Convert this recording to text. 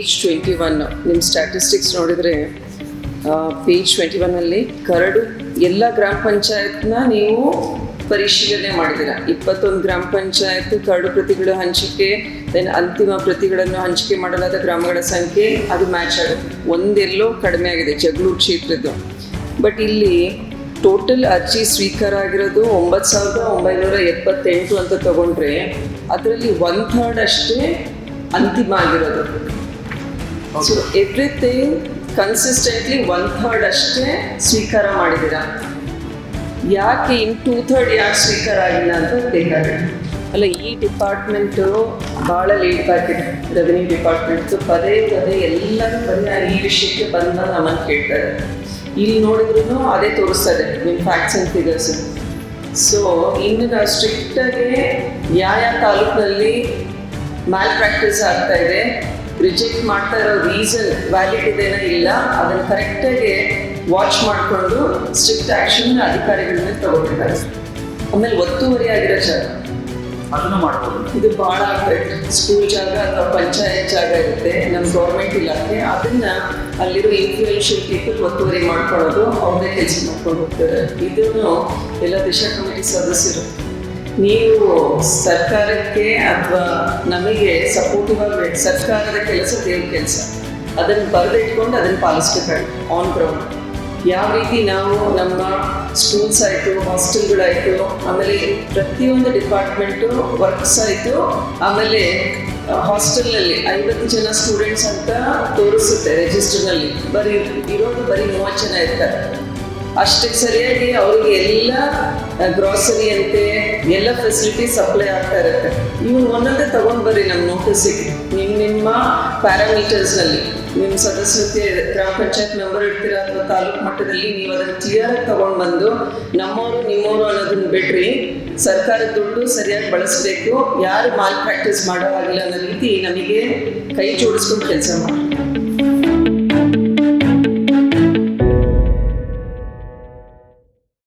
Page twenty one ನಿಮ್ಮ statistics ನೋಡಿದರೆ page twenty ಒನ್ನಲ್ಲಿ ಕರಡು, ಎಲ್ಲ ಗ್ರಾಮ ಪಂಚಾಯತ್ನ ನೀವು ಪರಿಶೀಲನೆ ಮಾಡಿದಿರ ಇಪ್ಪತ್ತೊಂದು ಗ್ರಾಮ ಪಂಚಾಯತ್ ಕರಡು ಪ್ರತಿಗಳ ಹಂಚಿಕೆ ದೆನ್ ಅಂತಿಮ ಪ್ರತಿಗಳನ್ನು ಹಂಚಿಕೆ ಮಾಡಲಾದ ಗ್ರಾಮಗಳ ಸಂಖ್ಯೆ, ಅದು ಮ್ಯಾಚ್ ಆಗುತ್ತೆ. ಒಂದೆಲ್ಲೋ ಕಡಿಮೆ ಆಗಿದೆ, ಜಗಳೂರು ಕ್ಷೇತ್ರದ್ದು. ಬಟ್ ಇಲ್ಲಿ ಟೋಟಲ್ ಅರ್ಜಿ ಸ್ವೀಕಾರ ಆಗಿರೋದು ಒಂಬತ್ತು ಸಾವಿರದ ಒಂಬೈನೂರ ಎಪ್ಪತ್ತೆಂಟು ಅಂತ ತಗೊಂಡ್ರೆ, ಅದರಲ್ಲಿ ಒನ್ ಥರ್ಡ್ ಅಷ್ಟೇ ಅಂತಿಮ ಆಗಿರೋದು. So everything consistently one third ಅಷ್ಟೇ ಸ್ವೀಕಾರ ಮಾಡಿದ್ದೀರಾ. ಯಾಕೆ ಇನ್ ಟೂ ಥರ್ಡ್ ಯಾಕೆ ಸ್ವೀಕಾರ ಆಗಿಲ್ಲ ಅಂತ ಬೇಕಾಗಿದೆ ಅಲ್ಲ, ಈ ಡಿಪಾರ್ಟ್ಮೆಂಟು ಭಾಳ ಲೇಟ್ ಆಗಿದೆ ರೆವೆನ್ಯೂ ಡಿಪಾರ್ಟ್ಮೆಂಟ್ ಪದೇ ಪದೇ ಎಲ್ಲರೂ ಬರೀ ಈ ವಿಷಯಕ್ಕೆ ಬಂದ ನಮ್ಮನ್ನು ಕೇಳ್ತಾರೆ. ಇಲ್ಲಿ ನೋಡಿದ್ರು ಅದೇ ತೋರಿಸ್ತದೆ, ನಿಮ್ಮ ಫ್ಯಾಕ್ಟ್ಸ್ ಆ್ಯಂಡ್ ಫಿಗರ್ಸ್ ಸೊ ಇನ್ನು ನಾವು ಸ್ಟ್ರಿಕ್ಟಾಗಿ ಯಾವ ಯಾವ ತಾಲೂಕಿನಲ್ಲಿ ಮ್ಯಾಲ್ ಪ್ರಾಕ್ಟೀಸ್ ಆಗ್ತಾ ಇದೆ ರಿಜೆಕ್ಟ್ ಮಾಡ್ತಾ ಇರೋ ರೀಸನ್ ವ್ಯಾಲಿಡ್ ಇದೇನೋ ಇಲ್ಲ ಅದನ್ನು ಕರೆಕ್ಟಾಗಿ ವಾಚ್ ಮಾಡಿಕೊಂಡು ಸ್ಟ್ರಿಕ್ಟ್ ಆ್ಯಕ್ಷನ್ ಅಧಿಕಾರಿಗಳ ಮೇಲೆ ತಗೋಬೇಕಾದ್ರೆ ಆಮೇಲೆ ಒತ್ತುವರಿ ಆಗಿರೋ ಜಾಗ. ಅದನ್ನು ಮಾಡ್ಬೋದು. ಇದು ಭಾಳ ಅಫೆಕ್ಟ್ ಸ್ಕೂಲ್ ಜಾಗ ಅಥವಾ ಪಂಚಾಯತ್ ಜಾಗ ಇರುತ್ತೆ ನಮ್ಮ ಗೌರ್ಮೆಂಟ್ ಇಲಾಖೆ ಅದನ್ನ ಅಲ್ಲಿರೋ ಇನ್ಫ್ಲೂಯೆನ್ಷಿಯಲ್ ಪೀಪಲ್ ಒತ್ತುವರಿ ಮಾಡ್ಕೊಳ್ಳೋದು ಅವ್ರನ್ನೇ ಕೆಲಸ ಮಾಡ್ಕೊಂಡು ಹೋಗ್ತಾರೆ. ಇದನ್ನು ಎಲ್ಲ ದಿಶಾ ಕಮಿಟಿ ಸದಸ್ಯರು ನೀವು ಸರ್ಕಾರಕ್ಕೆ ಅಥವಾ ನಮಗೆ ಸಪೋರ್ಟಿವ್ ಆಗಬೇಕು ಸರ್ಕಾರದ ಕೆಲಸ ದೇವ್ರ ಕೆಲಸ. ಅದನ್ನು ಬರೆದಿಟ್ಕೊಂಡು ಅದನ್ನು ಪಾಲಿಸ್ಬೇಕಾಗುತ್ತೆ ಆನ್ ಗ್ರೌಂಡ್ ಯಾವ ರೀತಿ ನಾವು ನಮ್ಮ ಸ್ಕೂಲ್ಸ್ ಆಯಿತು ಹಾಸ್ಟೆಲ್ಗಳಾಯಿತು ಆಮೇಲೆ ಪ್ರತಿಯೊಂದು ಡಿಪಾರ್ಟ್ಮೆಂಟು ವರ್ಕ್ಸ್ ಆಯಿತು, ಆಮೇಲೆ ಹಾಸ್ಟೆಲ್ನಲ್ಲಿ ಐವತ್ತು ಜನ ಸ್ಟೂಡೆಂಟ್ಸ್ ಅಂತ ತೋರಿಸುತ್ತೆ ರಿಜಿಸ್ಟರ್ನಲ್ಲಿ ಬರೀ ಇರೋದು ಬರೀ ಮೂವತ್ತು ಜನ ಇರ್ತಾರೆ. ಅಷ್ಟಕ್ಕೆ ಸರಿಯಾಗಿ ಅವ್ರಿಗೆ ಎಲ್ಲ ಗ್ರಾಸರಿ ಅಂತೆ, ಎಲ್ಲ ಫೆಸಿಲಿಟಿ ಸಪ್ಲೈ ಆಗ್ತಾ ಇರುತ್ತೆ. ನೀವು ಒಂದೊಂದೇ ತಗೊಂಡ್ ಬರ್ರಿ ನಮ್ಮ ನೋಟಿಸಿಗೆ ನಿಮ್ಮ ನಿಮ್ಮ ಪ್ಯಾರಾಮೀಟರ್ಸ್ನಲ್ಲಿ ನಿಮ್ಮ ಸದಸ್ಯತೆ, ಗ್ರಾಮ ಪಂಚಾಯತ್ ಮೆಂಬರ್ ಇರ್ತೀರಾ ಅಥವಾ ತಾಲೂಕು ಮಟ್ಟದಲ್ಲಿ ನೀವು ಅದನ್ನು ಕ್ಲಿಯರ್ ತಗೊಂಡು ಬಂದು ನಮ್ಮವರು, ನಿಮ್ಮವರು ಅನ್ನೋದನ್ನ ಬಿಡ್ರಿ. ಸರ್ಕಾರದ ದುಡ್ಡು ಸರಿಯಾಗಿ ಬಳಸಬೇಕು. ಯಾರು ಮಾಲ್ ಪ್ರಾಕ್ಟೀಸ್ ಮಾಡೋ ಹಾಗಿಲ್ಲ ಅನ್ನೋ ರೀತಿ ನಮಗೆ ಕೈ ಜೋಡಿಸ್ಕೊಂಡು ಕೆಲಸ ಮಾಡಿ